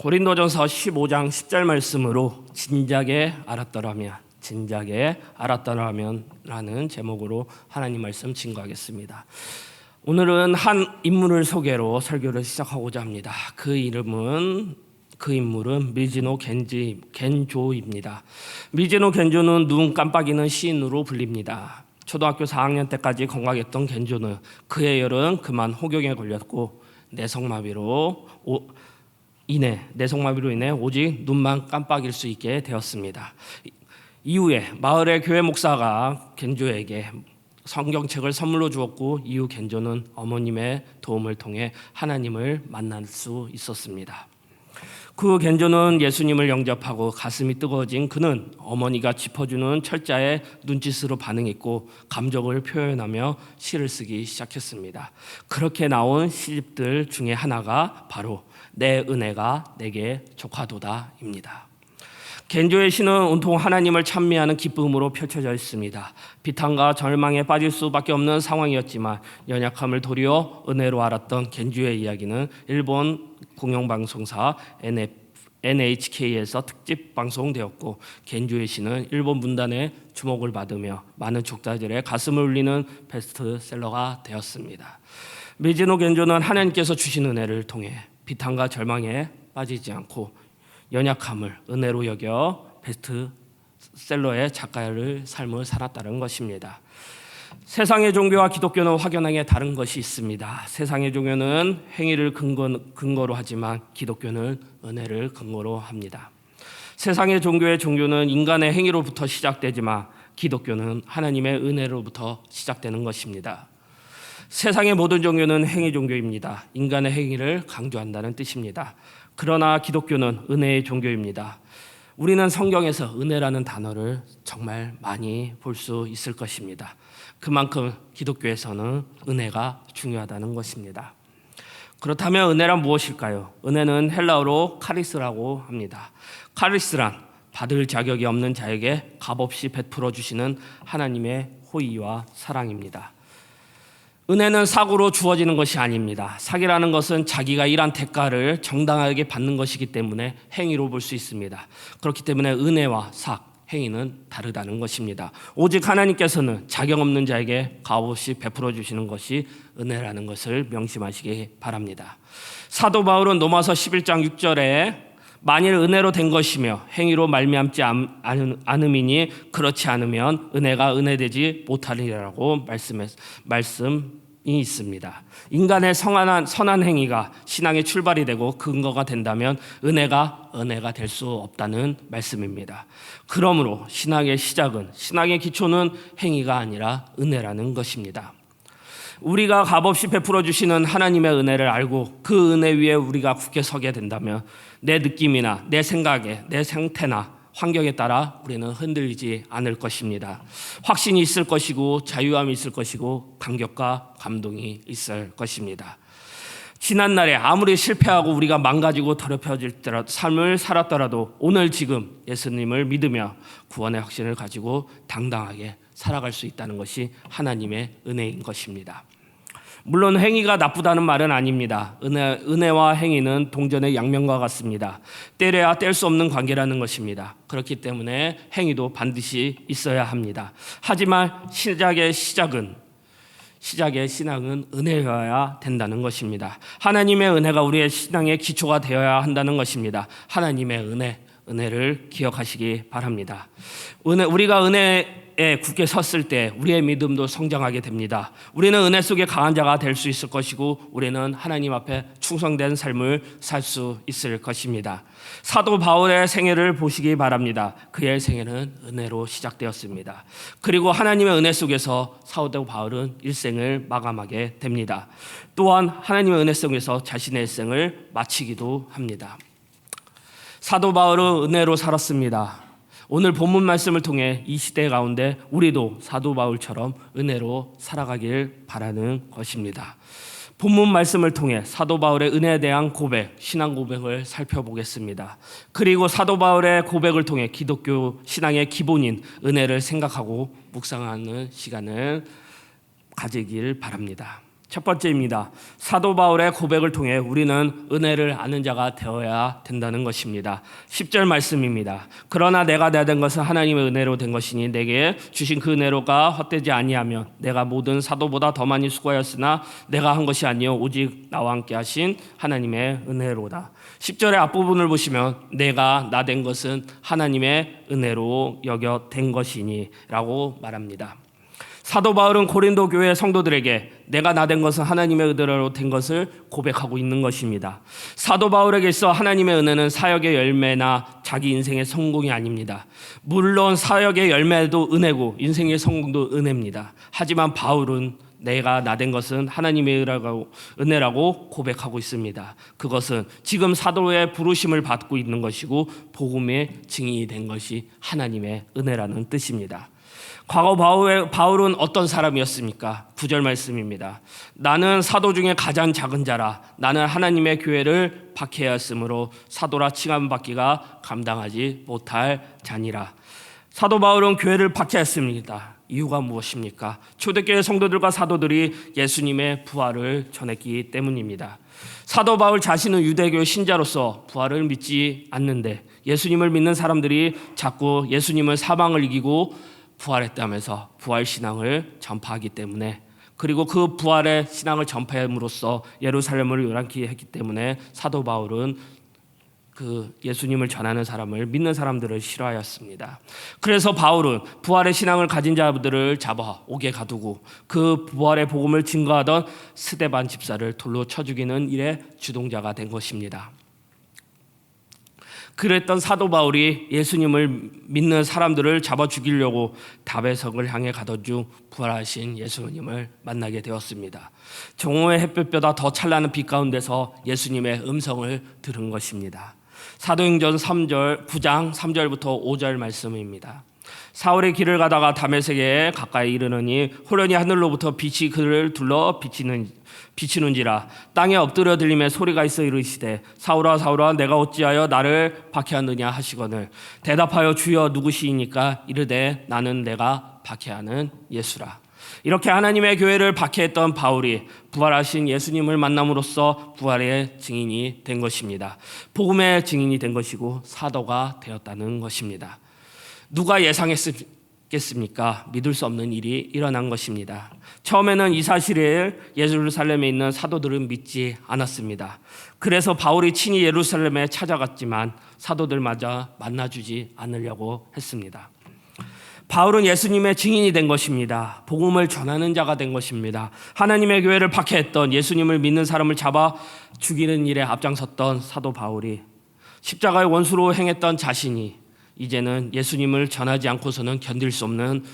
고린도전서 15장 10절 말씀으로 진작에 알았더라면 진작에 알았더라면라는 제목으로 하나님 말씀 증거하겠습니다. 오늘은 한 인물을 소개로 설교를 시작하고자 합니다. 그 이름은 그 인물은 미즈노 겐지 겐조입니다. 미즈노 겐조는 눈 깜빡이는 시인으로 불립니다. 초등학교 4학년 때까지 건강했던 겐조는 그의 열은 그만 호경에 걸렸고 내성마비로 오, 인해 내성마비로 인해 오직 눈만 깜빡일 수 있게 되었습니다. 이후에 마을의 교회 목사가 겐조에게 성경책을 선물로 주었고 이후 겐조는 어머님의 도움을 통해 하나님을 만날 수 있었습니다. 그 겐조는 예수님을 영접하고 가슴이 뜨거워진 그는 어머니가 짚어주는 철자의 눈짓으로 반응했고 감정을 표현하며 시를 쓰기 시작했습니다. 그렇게 나온 시집들 중에 하나가 바로 내 은혜가 내게 조카도다입니다. 겐조의 시는 온통 하나님을 찬미하는 기쁨으로 펼쳐져 있습니다. 비탄과 절망에 빠질 수밖에 없는 상황이었지만 연약함을 도리어 은혜로 알았던 겐조의 이야기는 일본 공영방송사 NHK에서 특집 방송되었고 겐조의 시는 일본 문단의 주목을 받으며 많은 족자들의 가슴을 울리는 베스트셀러가 되었습니다. 미즈노 겐조는 하나님께서 주신 은혜를 통해 비탄과 절망에 빠지지 않고 연약함을 은혜로 여겨 베스트셀러의 작가를 삶을 살았다는 것입니다. 세상의 종교와 기독교는 확연하게 다른 것이 있습니다. 세상의 종교는 행위를 근거, 근거 로 하지만 기독교는 은혜를 근거로 합니다. 세상의 종교의 종교는 인간의 행위로부터 시작되지만 기독교는 하나님의 은혜로부터 시작되는 것입니다. 세상의 모든 종교는 행위 종교입니다. 인간의 행위를 강조한다는 뜻입니다. 그러나 기독교는 은혜의 종교입니다. 우리는 성경에서 은혜라는 단어를 정말 많이 볼 수 있을 것입니다. 그만큼 기독교에서는 은혜가 중요하다는 것입니다. 그렇다면 은혜란 무엇일까요? 은혜는 헬라어로 카리스라고 합니다. 카리스란 받을 자격이 없는 자에게 값없이 베풀어 주시는 하나님의 호의와 사랑입니다. 은혜는 사고로 주어지는 것이 아닙니다. 사기라는 것은 자기가 일한 대가를 정당하게 받는 것이기 때문에 행위로 볼 수 있습니다. 그렇기 때문에 은혜와 삭, 행위는 다르다는 것입니다. 오직 하나님께서는 자격 없는 자에게 값없이 베풀어 주시는 것이 은혜라는 것을 명심하시기 바랍니다. 사도 바울은 로마서 11장 6절에 만일 은혜로 된 것이며 행위로 말미암지 않음이니 그렇지 않으면 은혜가 은혜되지 못하리라고 말씀 이 있습니다. 인간의 성한, 선한 행위가 신앙의 출발이 되고 근거가 된다면 은혜가 은혜가 될 수 없다는 말씀입니다. 그러므로 신앙의 시작은 신앙의 기초는 행위가 아니라 은혜라는 것입니다. 우리가 값없이 베풀어 주시는 하나님의 은혜를 알고 그 은혜 위에 우리가 굳게 서게 된다면 내 느낌이나 내 생각에 내 상태나 환경에 따라 우리는 흔들리지 않을 것입니다. 확신이 있을 것이고 자유함이 있을 것이고 감격과 감동이 있을 것입니다. 지난 날에 아무리 실패하고 우리가 망가지고 더럽혀질 삶을 살았더라도 오늘 지금 예수님을 믿으며 구원의 확신을 가지고 당당하게 살아갈 수 있다는 것이 하나님의 은혜인 것입니다. 물론 행위가 나쁘다는 말은 아닙니다. 은혜, 은혜와 행위는 동전의 양면과 같습니다. 때려야 뗄 수 없는 관계라는 것입니다. 그렇기 때문에 행위도 반드시 있어야 합니다. 하지만 시작의 시작은 시작의 신앙은 은혜여야 된다는 것입니다. 하나님의 은혜가 우리의 신앙의 기초가 되어야 한다는 것입니다. 하나님의 은혜, 은혜를 기억하시기 바랍니다. 은혜, 우리가 은혜 에 굳게 섰을 때 우리의 믿음도 성장하게 됩니다. 우리는 은혜 속에 강한 자가 될 수 있을 것이고 우리는 하나님 앞에 충성된 삶을 살 수 있을 것입니다. 사도 바울의 생애를 보시기 바랍니다. 그의 생애는 은혜로 시작되었습니다. 그리고 하나님의 은혜 속에서 사도 바울은 일생을 마감하게 됩니다. 또한 하나님의 은혜 속에서 자신의 일생을 마치기도 합니다. 사도 바울은 은혜로 살았습니다. 오늘 본문 말씀을 통해 이 시대 가운데 우리도 사도 바울처럼 은혜로 살아가길 바라는 것입니다. 본문 말씀을 통해 사도 바울의 은혜에 대한 고백, 신앙 고백을 살펴보겠습니다. 그리고 사도 바울의 고백을 통해 기독교 신앙의 기본인 은혜를 생각하고 묵상하는 시간을 가지길 바랍니다. 첫 번째입니다. 사도 바울의 고백을 통해 우리는 은혜를 아는 자가 되어야 된다는 것입니다. 10절 말씀입니다. 그러나 내가 내된 것은 하나님의 은혜로 된 것이니 내게 주신 그 은혜로가 헛되지 아니하면 내가 모든 사도보다 더 많이 수고하였으나 내가 한 것이 아니요 오직 나와 함께 하신 하나님의 은혜로다. 10절의 앞부분을 보시면 내가 나 된 것은 하나님의 은혜로 여겨 된 것이니라고 말합니다. 사도 바울은 고린도 교회 성도들에게 내가 나 된 것은 하나님의 은혜로 된 것을 고백하고 있는 것입니다. 사도 바울에게 있어 하나님의 은혜는 사역의 열매나 자기 인생의 성공이 아닙니다. 물론 사역의 열매도 은혜고 인생의 성공도 은혜입니다. 하지만 바울은 내가 나 된 것은 하나님의 은혜라고, 고백하고 있습니다. 그것은 지금 사도의 부르심을 받고 있는 것이고 복음의 증인이 된 것이 하나님의 은혜라는 뜻입니다. 과거 바울, 바울 은 어떤 사람이었습니까? 구절 말씀입니다. 나는 사도 중에 가장 작은 자라 나는 하나님의 교회를 박해하였으므로 사도라 칭함받기가 감당하지 못할 자니라. 사도 바울은 교회를 박해했습니다. 이유가 무엇입니까? 초대교회 성도들과 사도들이 예수님의 부활을 전했기 때문입니다. 사도 바울 자신은 유대교 신자로서 부활을 믿지 않는데 예수님을 믿는 사람들이 자꾸 예수님을 사망을 이기고 부활했다면서 부활 신앙을 전파하기 때문에 그리고 그 부활의 신앙을 전파함으로써 예루살렘을 요란케 했기 때문에 사도 바울은 그 예수님을 전하는 사람을 믿는 사람들을 싫어하였습니다. 그래서 바울은 부활의 신앙을 가진 자들을 잡아 옥에 가두고 그 부활의 복음을 증거하던 스데반 집사를 돌로 쳐 죽이는 일의 주동자가 된 것입니다. 그랬던 사도 바울이 예수님을 믿는 사람들을 잡아 죽이려고 다배석을 향해 가던 중 부활하신 예수님을 만나게 되었습니다. 정오의 햇볕보다 더 찬란한 빛 가운데서 예수님의 음성을 들은 것입니다. 사도행전 3절 9장 3절부터 5절 말씀입니다. 사울의 길을 가다가 다메섹에 가까이 이르느니 호련히 하늘로부터 빛이 그를 둘러 비치는 비치는지라 땅에 엎드려 들림에 소리가 있어 이르시되 사울아 사울아 내가 어찌하여 나를 박해하느냐 하시거늘 대답하여 주여 누구시이니까 이르되 나는 내가 박해하는 예수라 이렇게 하나님의 교회를 박해했던 바울이 부활하신 예수님을 만남으로써 부활의 증인이 된 것입니다. 복음의 증인이 된 것이고 사도가 되었다는 것입니다. 누가 예상했 겠습니까? 믿을 수 없는 일이 일어난 것입니다. 처음에는 이 사실을 예루살렘에 있는 사도들은 믿지 않았습니다. 그래서 바울이 친히 예루살렘에 찾아갔지만 사도들마저 만나주지 않으려고 했습니다. 바울은 예수님의 증인이 된 것입니다. 복음을 전하는 자가 된 것입니다. 하나님의 교회를 박해했던 예수님을 믿는 사람을 잡아 죽이는 일에 앞장섰던 사도 바울이 십자가의 원수로 행했던 자신이 이제는 예수님을 전하지 않고서는 견딜 수 없는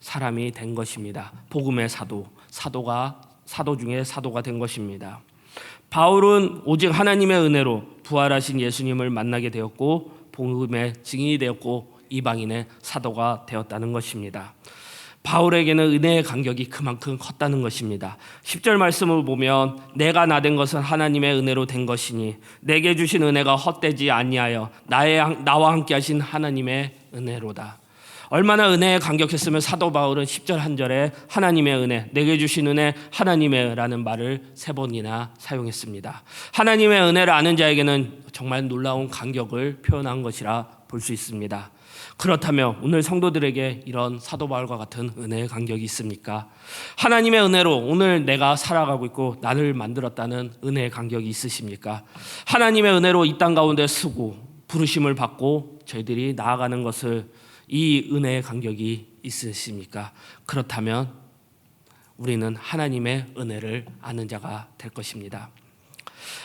사람이 된 것입니다. 복음의 사도, 사도가 사도 중에 사도가 된 것입니다. 바울은 오직 하나님의 은혜로 부활하신 예수님을 만나게 되었고 복음의 증인이 되었고 이방인의 사도가 되었다는 것입니다. 바울에게는 은혜의 간격이 그만큼 컸다는 것입니다. 10절 말씀을 보면 내가 나 된 것은 하나님의 은혜로 된 것이니 내게 주신 은혜가 헛되지 아니하여 나의 나와 함께 하신 하나님의 은혜로다. 얼마나 은혜에 감격했으면 사도 바울은 10절 한 절에 하나님의 은혜, 내게 주신 은혜, 하나님의 라는 말을 세 번이나 사용했습니다. 하나님의 은혜를 아는 자에게는 정말 놀라운 감격을 표현한 것이라 볼 수 있습니다. 그렇다면 오늘 성도들에게 이런 사도 바울과 같은 은혜의 간격이 있습니까? 하나님의 은혜로 오늘 내가 살아가고 있고 나를 만들었다는 은혜의 간격이 있으십니까? 하나님의 은혜로 이 땅 가운데 쓰고 부르심을 받고 저희들이 나아가는 것을 이 은혜의 간격이 있으십니까? 그렇다면 우리는 하나님의 은혜를 아는 자가 될 것입니다.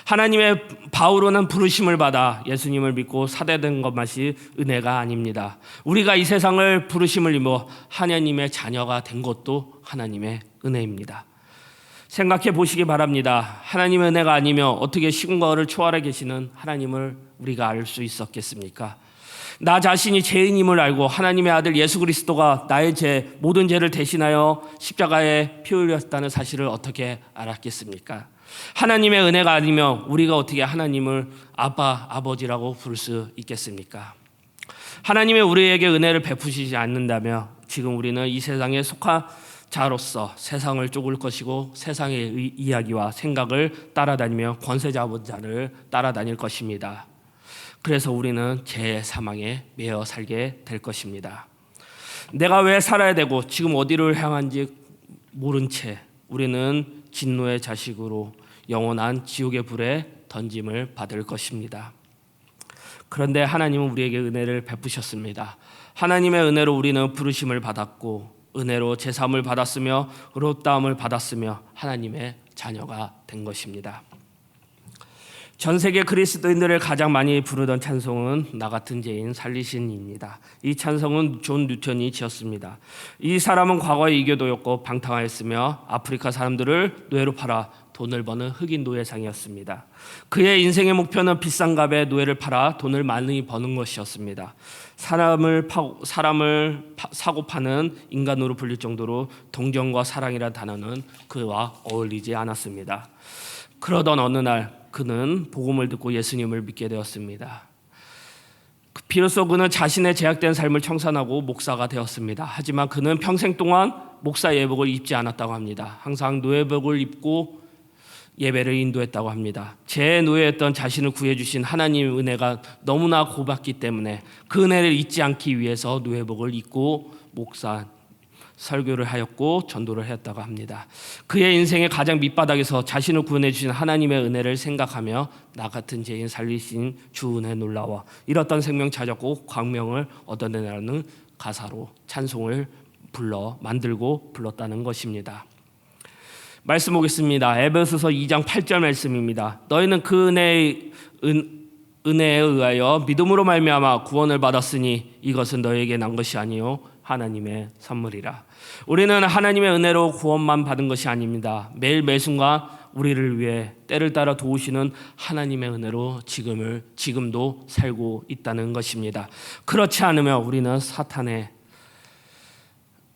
하나님의 바울은 부르심을 받아 예수님을 믿고 사대된 것만이 은혜가 아닙니다. 우리가 이 세상을 부르심을 입어 하나님의 자녀가 된 것도 하나님의 은혜입니다. 생각해 보시기 바랍니다. 하나님의 은혜가 아니면 어떻게 시공간을 초월해 계시는 하나님을 우리가 알 수 있었겠습니까? 나 자신이 죄인임을 알고 하나님의 아들 예수 그리스도가 나의 죄 모든 죄를 대신하여 십자가에 피 흘렸다는 사실을 어떻게 알았겠습니까? 하나님의 은혜가 아니면 우리가 어떻게 하나님을 아빠 아버지라고 부를 수 있겠습니까? 하나님의 우리에게 은혜를 베푸시지 않는다면 지금 우리는 이 세상에 속하 자로서 세상을 쪼글 것이고 세상의 의- 이야기와 생각을 따라다니며 권세 잡은 자를 따라다닐 것입니다. 그래서 우리는 죄의 사망에 매여 살게 될 것입니다. 내가 왜 살아야 되고 지금 어디를 향한지 모른 채 우리는 진노의 자식으로 영원한 지옥의 불에 던짐을 받을 것입니다. 그런데 하나님은 우리에게 은혜를 베푸셨습니다. 하나님의 은혜로 우리는 부르심을 받았고 은혜로 제사함을 받았으며 의롭다함을 받았으며 하나님의 자녀가 된 것입니다. 전 세계 그리스도인들을 가장 많이 부르던 찬송은 나 같은 죄인 살리신입니다. 이 찬송은 존 뉴턴이 지었습니다. 이 사람은 과거에 이교도였고 방탕하였으며 아프리카 사람들을 노예로 팔아 돈을 버는 흑인 노예상이었습니다. 그의 인생의 목표는 비싼 값에 노예를 팔아 돈을 많이 버는 것이었습니다. 사람을 파, 사람을 파, 사고 파는 인간으로 불릴 정도로 동정과 사랑이라는 단어는 그와 어울리지 않았습니다. 그러던 어느 날 그는 복음을 듣고 예수님을 믿게 되었습니다. 그 비로소 그는 자신의 제약된 삶을 청산하고 목사가 되었습니다. 하지만 그는 평생 동안 목사 예복을 입지 않았다고 합니다. 항상 노예복을 입고 예배를 인도했다고 합니다. 제 노예였던 자신을 구해주신 하나님의 은혜가 너무나 고맙기 때문에 그 은혜를 잊지 않기 위해서 노예복을 입고 목사 설교를 하였고 전도를 했다고 합니다. 그의 인생의 가장 밑바닥에서 자신을 구원해 주신 하나님의 은혜를 생각하며 나 같은 죄인 살리신 주 은혜 놀라워 잃었던 생명 찾았고 광명을 얻어내라는 가사로 찬송을 불러 만들고 불렀다는 것입니다. 말씀 보겠습니다. 에베소서 2장 8절 말씀입니다. 너희는 그 은혜의 은, 은혜에 의하여 믿음으로 말미암아 구원을 받았으니 이것은 너희에게 난 것이 아니요 하나님의 선물이라. 우리는 하나님의 은혜로 구원만 받은 것이 아닙니다. 매일 매 순간 우리를 위해 때를 따라 도우시는 하나님의 은혜로 지금을 지금도 살고 있다는 것입니다. 그렇지 않으면 우리는 사탄의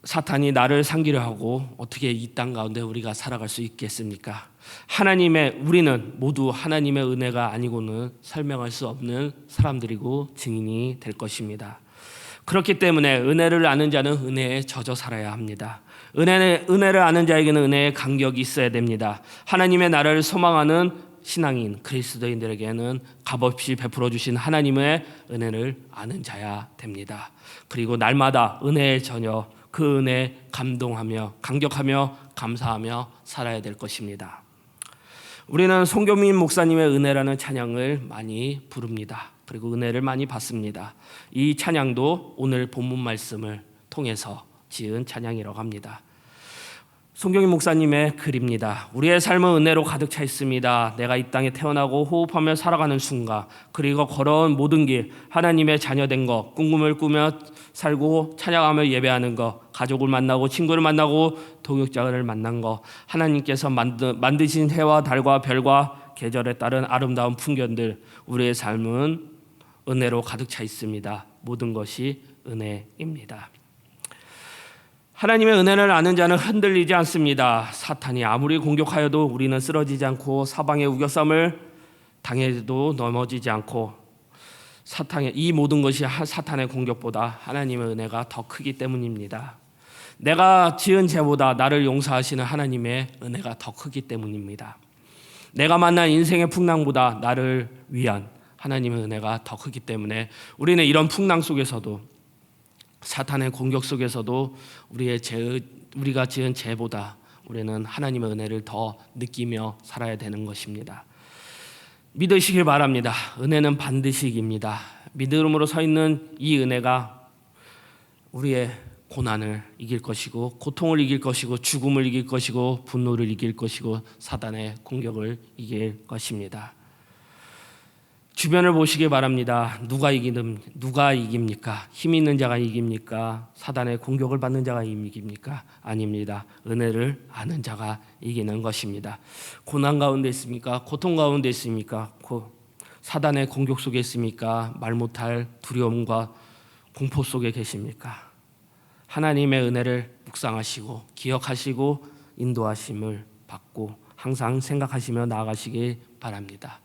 사탄이 나를 상기려 하고 어떻게 이 땅 가운데 우리가 살아갈 수 있겠습니까? 하나님의 우리는 모두 하나님의 은혜가 아니고는 설명할 수 없는 사람들이고 증인이 될 것입니다. 그렇기 때문에 은혜를 아는 자는 은혜에 젖어 살아야 합니다. 은혜, 은혜를 아는 자에게는 은혜의 간격이 있어야 됩니다. 하나님의 나라를 소망하는 신앙인 그리스도인들에게는 값없이 베풀어 주신 하나님의 은혜를 아는 자야 됩니다. 그리고 날마다 은혜의 저녁 그 은혜 감동하며 감격하며 감사하며 살아야 될 것입니다. 우리는 송교민 목사님의 은혜라는 찬양을 많이 부릅니다. 그리고 은혜를 많이 받습니다. 이 찬양도 오늘 본문 말씀을 통해서 지은 찬양이라고 합니다. 송경인 목사님의 글입니다. 우리의 삶은 은혜로 가득 차 있습니다. 내가 이 땅에 태어나고 호흡하며 살아가는 순간, 그리고 걸어온 모든 길, 하나님의 자녀된 것, 꿈꿈을 꾸며 살고 찬양하며 예배하는 것, 가족을 만나고 친구를 만나고 동역자를 만난 것, 하나님께서 만드, 만드신 해와 달과 별과 계절에 따른 아름다운 풍경들, 우리의 삶은 은혜로 가득 차 있습니다. 모든 것이 은혜입니다. 하나님의 은혜를 아는 자는 흔들리지 않습니다. 사탄이 아무리 공격하여도 우리는 쓰러지지 않고 사방의 우겨쌈을 당해도 넘어지지 않고 사탄의 이 모든 것이 사탄의 공격보다 하나님의 은혜가 더 크기 때문입니다. 내가 지은 죄보다 나를 용서하시는 하나님의 은혜가 더 크기 때문입니다. 내가 만난 인생의 풍랑보다 나를 위한 하나님의 은혜가 더 크기 때문에 우리는 이런 풍랑 속에서도 사탄의 공격 속에서도 우리의 죄 우리가 지은 죄보다 우리는 하나님의 은혜를 더 느끼며 살아야 되는 것입니다. 믿으시길 바랍니다. 은혜는 반드시 이깁니다. 믿음으로 서 있는 이 은혜가 우리의 고난을 이길 것이고 고통을 이길 것이고 죽음을 이길 것이고 분노를 이길 것이고 사단의 공격을 이길 것입니다. 주변을 보시기 바랍니다. 누가 이기는 누가 이깁니까? 힘 있는 자가 이깁니까? 사단의 공격을 받는 자가 이깁니까? 아닙니다. 은혜를 아는 자가 이기는 것입니다. 고난 가운데 있습니까? 고통 가운데 있습니까? 고, 사단의 공격 속에 있습니까? 말 못할 두려움과 공포 속에 계십니까? 하나님의 은혜를 묵상하시고 기억하시고 인도하심을 받고 항상 생각하시며 나아가시기 바랍니다.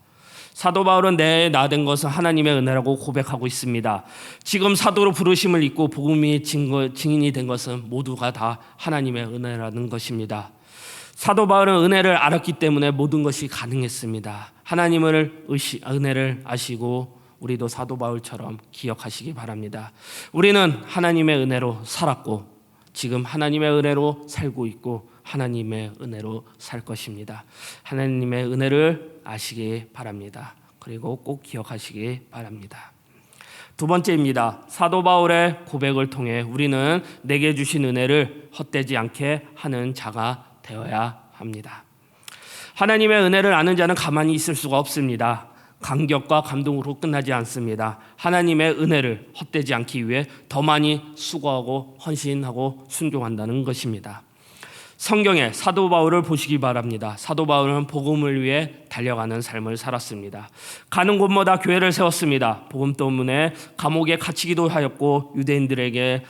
사도 바울은 내 나된 것은 하나님의 은혜라고 고백하고 있습니다. 지금 사도로 부르심을 입고 복음이 증인이 된 것은 모두가 다 하나님의 은혜라는 것입니다. 사도 바울은 은혜를 알았기 때문에 모든 것이 가능했습니다. 하나님을 의시, 은혜를 아시고 우리도 사도 바울처럼 기억하시기 바랍니다. 우리는 하나님의 은혜로 살았고 지금 하나님의 은혜로 살고 있고 하나님의 은혜로 살 것입니다. 하나님의 은혜를 아시기 바랍니다. 그리고 꼭 기억하시기 바랍니다. 두 번째입니다. 사도 바울의 고백을 통해 우리는 내게 주신 은혜를 헛되지 않게 하는 자가 되어야 합니다. 하나님의 은혜를 아는 자는 가만히 있을 수가 없습니다. 감격과 감동으로 끝나지 않습니다. 하나님의 은혜를 헛되지 않기 위해 더 많이 수고하고 헌신하고 순종한다는 것입니다. 성경에 사도 바울을 보시기 바랍니다. 사도 바울은 복음을 위해 달려가는 삶을 살았습니다. 가는 곳마다 교회를 세웠습니다. 복음 때문에 감옥에 갇히기도 하였고 유대인들에게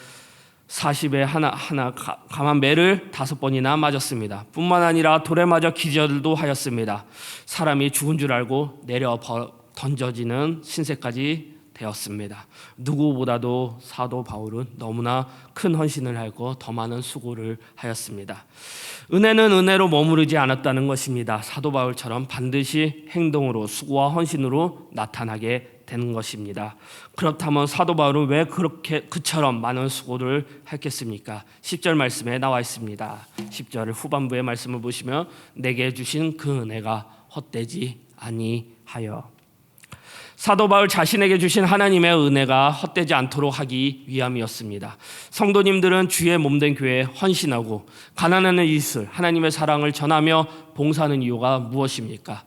40에 하나 하나 가- 감한 매를 다섯 번이나 맞았습니다. 뿐만 아니라 돌에 맞아 기절도 하였습니다. 사람이 죽은 줄 알고 내려 버- 던져지는 신세까지 되었습니다. 누구보다도 사도 바울은 너무나 큰 헌신을 하고 더 많은 수고를 하였습니다. 은혜는 은혜로 머무르지 않았다는 것입니다. 사도 바울처럼 반드시 행동으로 수고와 헌신으로 나타나게 되는 것입니다. 그렇다면 사도 바울은 왜 그렇게 그처럼 많은 수고를 했겠습니까? 10절 말씀에 나와 있습니다. 10절 후반부의 말씀을 보시면 내게 주신 그 은혜가 헛되지 아니하여 사도 바울 자신에게 주신 하나님의 은혜가 헛되지 않도록 하기 위함이었습니다. 성도님들은 주의 몸된 교회에 헌신하고 가난한 이웃을 하나님의 사랑을 전하며 봉사하는 이유가 무엇입니까?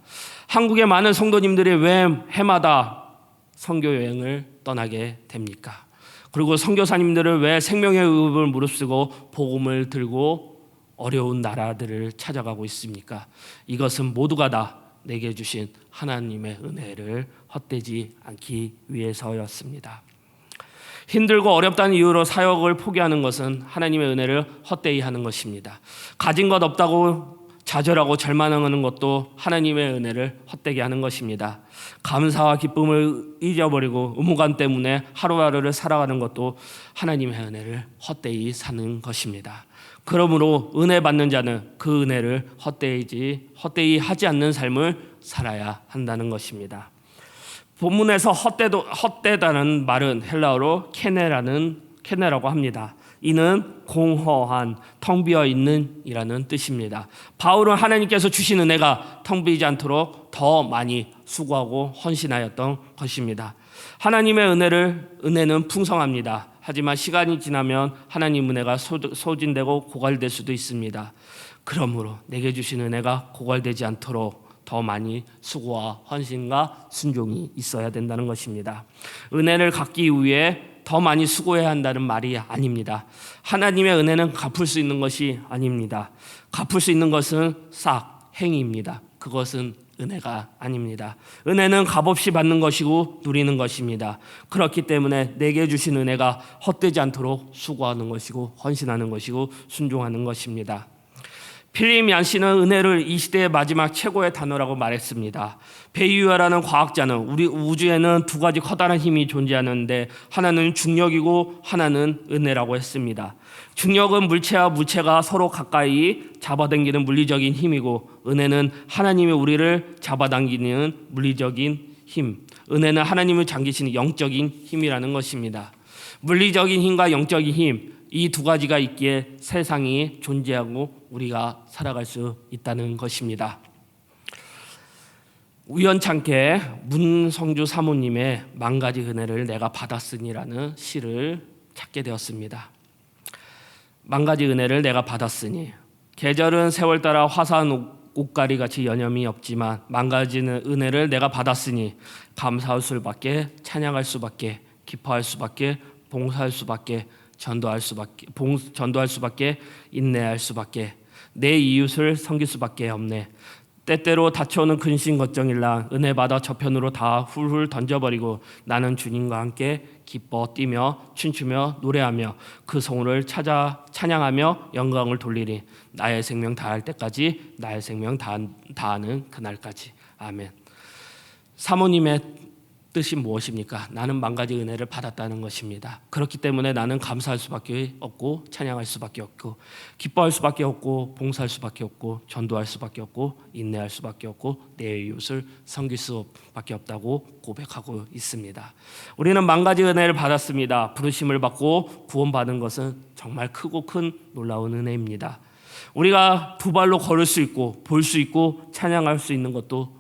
한국의 많은 성도님들이 왜 해마다 선교 여행을 떠나게 됩니까? 그리고 선교사님들은 왜 생명의 의업을 무릅쓰고 복음을 들고 어려운 나라들을 찾아가고 있습니까? 이것은 모두가 다 내게 주신 하나님의 은혜를 헛되지 않기 위해서였습니다. 힘들고 어렵다는 이유로 사역을 포기하는 것은 하나님의 은혜를 헛되이 하는 것입니다. 가진 것 없다고 좌절하고 절망하는 것도 하나님의 은혜를 헛되게 하는 것입니다. 감사와 기쁨을 잊어버리고 의무감 때문에 하루하루를 살아가는 것도 하나님의 은혜를 헛되이 사는 것입니다. 그러므로 은혜 받는 자는 그 은혜를 헛되이지 헛되이 하지 않는 삶을 살아야 한다는 것입니다. 본문에서 헛되도 헛되다는 말은 헬라어로 케네라는 케네라고 합니다. 이는 공허한 텅 비어 있는이라는 뜻입니다. 바울은 하나님께서 주신 은혜가 텅 비지 않도록 더 많이 수고하고 헌신하였던 것입니다. 하나님의 은혜를 은혜는 풍성합니다. 하지만 시간이 지나면 하나님 은혜가 소- 소진되고 고갈될 수도 있습니다. 그러므로 내게 주신 은혜가 고갈되지 않도록 더 많이 수고와 헌신과 순종이 있어야 된다는 것입니다. 은혜를 갖기 위해 더 많이 수고해야 한다는 말이 아닙니다. 하나님의 은혜는 갚을 수 있는 것이 아닙니다. 갚을 수 있는 것은 싹 행위입니다. 그것은 은혜가 아닙니다. 은혜는 값없이 받는 것이고 누리는 것입니다. 그렇기 때문에 내게 주신 은혜가 헛되지 않도록 수고하는 것이고 헌신하는 것이고 순종하는 것입니다. 필립 얀시는 은혜를 이 시대의 마지막 최고의 단어라고 말했습니다. 베이유아라는 과학자는 우리 우주에는 두 가지 커다란 힘이 존재하는데 하나는 중력이고 하나는 은혜라고 했습니다. 중력은 물체와 무체가 서로 가까이 잡아당기는 물리적인 힘이고 은혜는 하나님이 우리를 잡아당기는 물리적인 힘. 은혜는 하나님을 잠기시는 영적인 힘이라는 것입니다. 물리적인 힘과 영적인 힘, 이 두 가지가 있기에 세상이 존재하고 우리가 살아갈 수 있다는 것입니다. 우연찮게 문성주 사모님의 만 가지 은혜를 내가 받았으니라는 시를 찾게 되었습니다. 만 가지 은혜를 내가 받았으니 계절은 세월 따라 화사한 옷- 옷가리 같이 여념이 없지만 만 가지는 은혜를 내가 받았으니 감사할 수밖에 찬양할 수밖에 기뻐할 수밖에 봉사할 수밖에 전도할 수밖에 봉, 전도할 수밖에 인내할 수밖에 내 이웃을 섬길 수밖에 없네. 때때로 닥쳐오는 근심 걱정일라 은혜 받아 저편으로 다 훌훌 던져버리고 나는 주님과 함께 기뻐 뛰며 춤추며 노래하며 그 성우를 찾아 찬양하며 영광을 돌리리 나의 생명 다할 때까지 나의 생명 다, 다하는 그날까지 아멘. 사모님의 뜻이 무엇입니까? 나는 만 가지 은혜를 받았다는 것입니다. 그렇기 때문에 나는 감사할 수밖에 없고 찬양할 수밖에 없고 기뻐할 수밖에 없고 봉사할 수밖에 없고 전도할 수밖에 없고 인내할 수밖에 없고 내 이웃을 섬길 수밖에 없다고 고백하고 있습니다. 우리는 만 가지 은혜를 받았습니다. 부르심을 받고 구원받은 것은 정말 크고 큰 놀라운 은혜입니다. 우리가 두 발로 걸을 수 있고 볼 수 있고 찬양할 수 있는 것도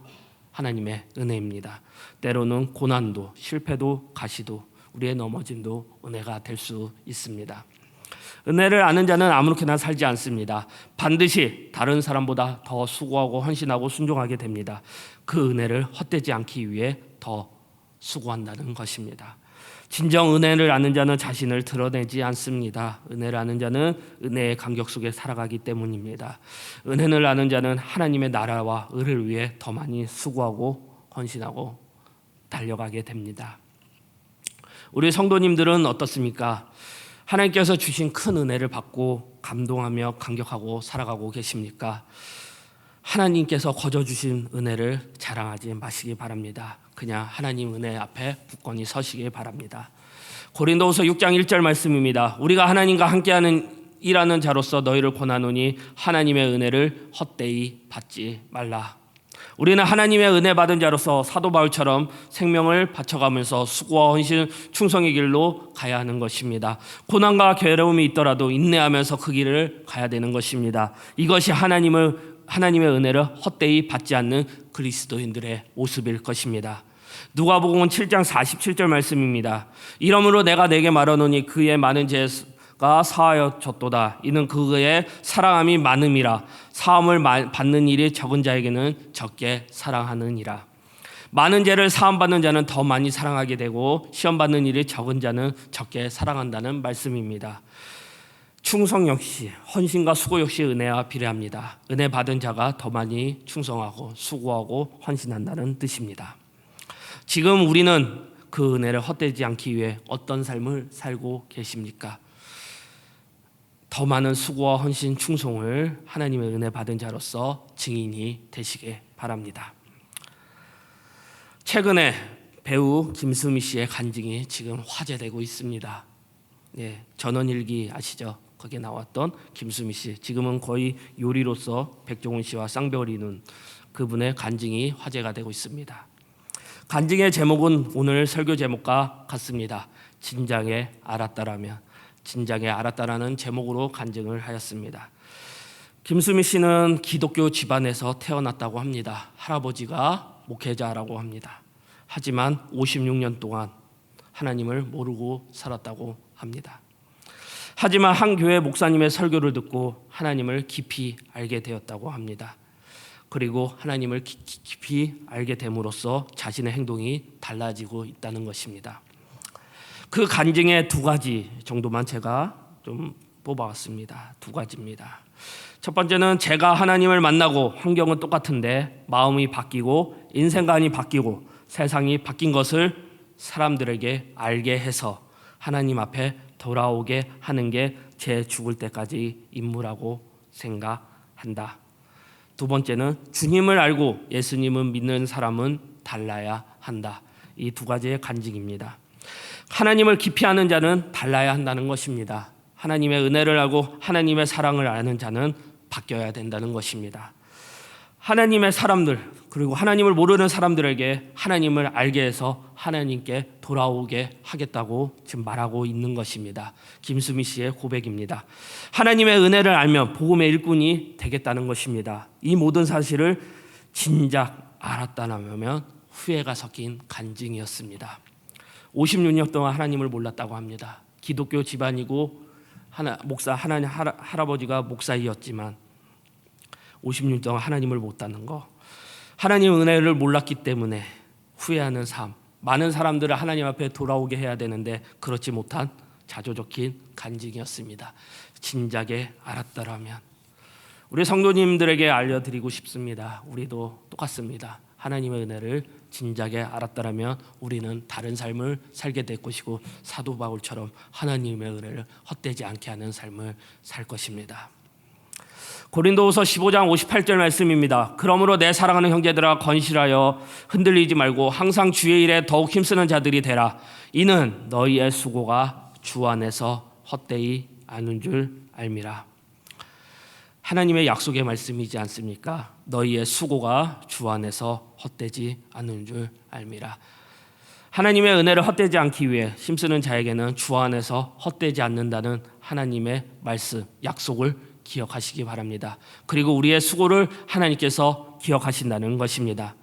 하나님의 은혜입니다. 때로는 고난도, 실패도, 가시도, 우리의 넘어짐도 은혜가 될 수 있습니다. 은혜를 아는 자는 아무렇게나 살지 않습니다. 반드시 다른 사람보다 더 수고하고 헌신하고 순종하게 됩니다. 그 은혜를 헛되지 않기 위해 더 수고한다는 것입니다. 진정 은혜를 아는 자는 자신을 드러내지 않습니다. 은혜를 아는 자는 은혜의 간격 속에 살아가기 때문입니다. 은혜를 아는 자는 하나님의 나라와 의를 위해 더 많이 수고하고 헌신하고 달려가게 됩니다. 우리 성도님들은 어떻습니까? 하나님께서 주신 큰 은혜를 받고 감동하며 감격하고 살아가고 계십니까? 하나님께서 거저 주신 은혜를 자랑하지 마시기 바랍니다. 그냥 하나님 은혜 앞에 굳건히 서시기 바랍니다. 고린도후서 6장 1절 말씀입니다. 우리가 하나님과 함께하는 일하는 자로서 너희를 권하노니 하나님의 은혜를 헛되이 받지 말라. 우리는 하나님의 은혜 받은 자로서 사도 바울처럼 생명을 바쳐가면서 수고와 헌신, 충성의 길로 가야 하는 것입니다. 고난과 괴로움이 있더라도 인내하면서 그 길을 가야 되는 것입니다. 이것이 하나님을 하나님의 은혜를 헛되이 받지 않는 그리스도인들의 모습일 것입니다. 누가복음은 7장 47절 말씀입니다. 이러므로 내가 내게 말하노니 그의 많은 죄 가 사하여졌도다. 이는 그의 사랑함이 많음이라. 사함을 받는 일이 적은 자에게는 적게 사랑하느니라. 많은 죄를 사함 받는 자는 더 많이 사랑하게 되고 시험 받는 일이 적은 자는 적게 사랑한다는 말씀입니다. 충성 역시 헌신과 수고 역시 은혜와 비례합니다. 은혜 받은 자가 더 많이 충성하고 수고하고 헌신한다는 뜻입니다. 지금 우리는 그 은혜를 헛되지 않기 위해 어떤 삶을 살고 계십니까? 더 많은 수고와 헌신, 충성을 하나님의 은혜 받은 자로서 증인이 되시길 바랍니다. 최근에 배우 김수미 씨의 간증이 지금 화제되고 있습니다. 예, 전원일기 아시죠? 거기에 나왔던 김수미 씨 지금은 거의 요리로서 백종원 씨와 쌍벽을 이룬 그분의 간증이 화제가 되고 있습니다. 간증의 제목은 오늘 설교 제목과 같습니다. 진작에 알았다라면 진작에 알았다라는 제목으로 간증을 하였습니다. 김수미 씨는 기독교 집안에서 태어났다고 합니다. 할아버지가 목회자라고 합니다. 하지만 56년 동안 하나님을 모르고 살았다고 합니다. 하지만 한 교회 목사님의 설교를 듣고 하나님을 깊이 알게 되었다고 합니다. 그리고 하나님을 깊이 알게 됨으로써 자신의 행동이 달라지고 있다는 것입니다. 그 간증의 두 가지 정도만 제가 좀 뽑아왔습니다. 두 가지입니다. 첫 번째는 제가 하나님을 만나고 환경은 똑같은데 마음이 바뀌고 인생관이 바뀌고 세상이 바뀐 것을 사람들에게 알게 해서 하나님 앞에 돌아오게 하는 게 제 죽을 때까지 임무라고 생각한다. 두 번째는 주님을 알고 예수님을 믿는 사람은 달라야 한다. 이 두 가지의 간증입니다. 하나님을 아는 자는 달라야 한다는 것입니다. 하나님의 은혜를 알고 하나님의 사랑을 아는 자는 바뀌어야 된다는 것입니다. 하나님의 사람들 그리고 하나님을 모르는 사람들에게 하나님을 알게 해서 하나님께 돌아오게 하겠다고 지금 말하고 있는 것입니다. 김수미 씨의 고백입니다. 하나님의 은혜를 알면 복음의 일꾼이 되겠다는 것입니다. 이 모든 사실을 진작 알았다면 후회가 섞인 간증이었습니다. 56년 동안 하나님을 몰랐다고 합니다. 기독교 집안이고 하나 목사 하나님 할아, 할아버지가 목사이었지만 50년 동안 하나님을 못 닫는 거. 하나님 은혜를 몰랐기 때문에 후회하는 삶. 많은 사람들을 하나님 앞에 돌아오게 해야 되는데 그렇지 못한 자조 적힌 간증이었습니다. 진작에 알았더라면 우리 성도님들에게 알려드리고 싶습니다. 우리도 똑같습니다. 하나님의 은혜를 진작에 알았더라면 우리는 다른 삶을 살게 될 것이고 사도 바울처럼 하나님의 은혜를 헛되지 않게 하는 삶을 살 것입니다. 고린도후서 15장 58절 말씀입니다. 그러므로 내 사랑하는 형제들아 건실하여 흔들리지 말고 항상 주의 일에 더욱 힘쓰는 자들이 되라. 이는 너희의 수고가 주 안에서 헛되이 아는 줄 알미라. 하나님의 약속의 말씀이지 않습니까? 너희의 수고가 주 안에서 헛되지 않은 줄 알미라. 하나님의 은혜를 헛되지 않기 위해 힘쓰는 자에게는 주 안에서 헛되지 않는다는 하나님의 말씀, 약속을 기억하시기 바랍니다. 그리고 우리의 수고를 하나님께서 기억하신다는 것입니다.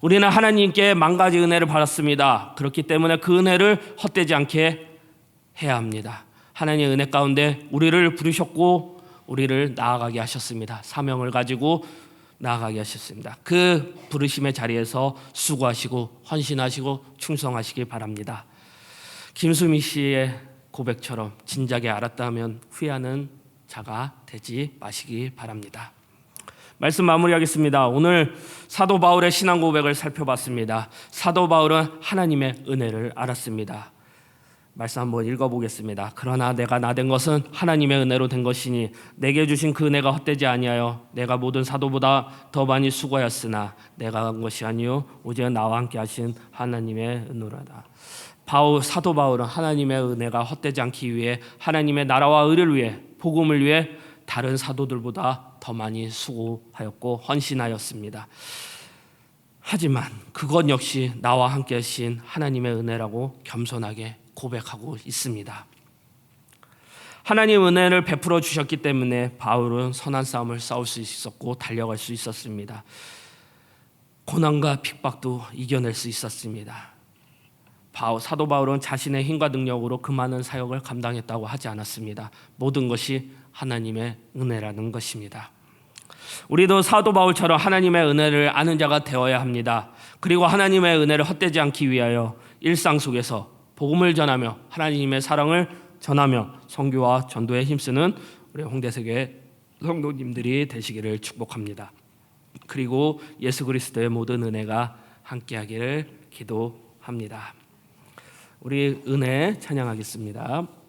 우리는 하나님께 만 가지 은혜를 받았습니다. 그렇기 때문에 그 은혜를 헛되지 않게 해야 합니다. 하나님의 은혜 가운데 우리를 부르셨고 우리를 나아가게 하셨습니다. 사명을 가지고 나아가게 하셨습니다. 그 부르심의 자리에서 수고하시고 헌신하시고 충성하시기 바랍니다. 김수미 씨의 고백처럼 진작에 알았다면 후회하는 자가 되지 마시기 바랍니다. 말씀 마무리하겠습니다. 오늘 사도 바울의 신앙 고백을 살펴봤습니다. 사도 바울은 하나님의 은혜를 알았습니다. 말씀 한번 읽어보겠습니다. 그러나 내가 나 된 것은 하나님의 은혜로 된 것이니 내게 주신 그 은혜가 헛되지 아니하여 내가 모든 사도보다 더 많이 수고하였으나 내가 한 것이 아니요 오직 나와 함께 하신 하나님의 은혜로다. 바울 사도 바울은 하나님의 은혜가 헛되지 않기 위해 하나님의 나라와 의를 위해 복음을 위해 다른 사도들보다 더 많이 수고하였고 헌신하였습니다. 하지만 그것 역시 나와 함께 하신 하나님의 은혜라고 겸손하게 고백하고 있습니다. 하나님 은혜를 베풀어 주셨기 때문에 바울은 선한 싸움을 싸울 수 있었고 달려갈 수 있었습니다. 고난과 핍박도 이겨낼 수 있었습니다. 바울, 사도 바울은 자신의 힘과 능력으로 그 많은 사역을 감당했다고 하지 않았습니다. 모든 것이 하나님의 은혜라는 것입니다. 우리도 사도 바울처럼 하나님의 은혜를 아는 자가 되어야 합니다. 그리고 하나님의 은혜를 헛되지 않기 위하여 일상 속에서 복음을 전하며 하나님의 사랑을 전하며 선교와 전도에 힘쓰는 우리 홍대세계 성도님들이 되시기를 축복합니다. 그리고 예수 그리스도의 모든 은혜가 함께하기를 기도합니다. 우리 은혜 찬양하겠습니다.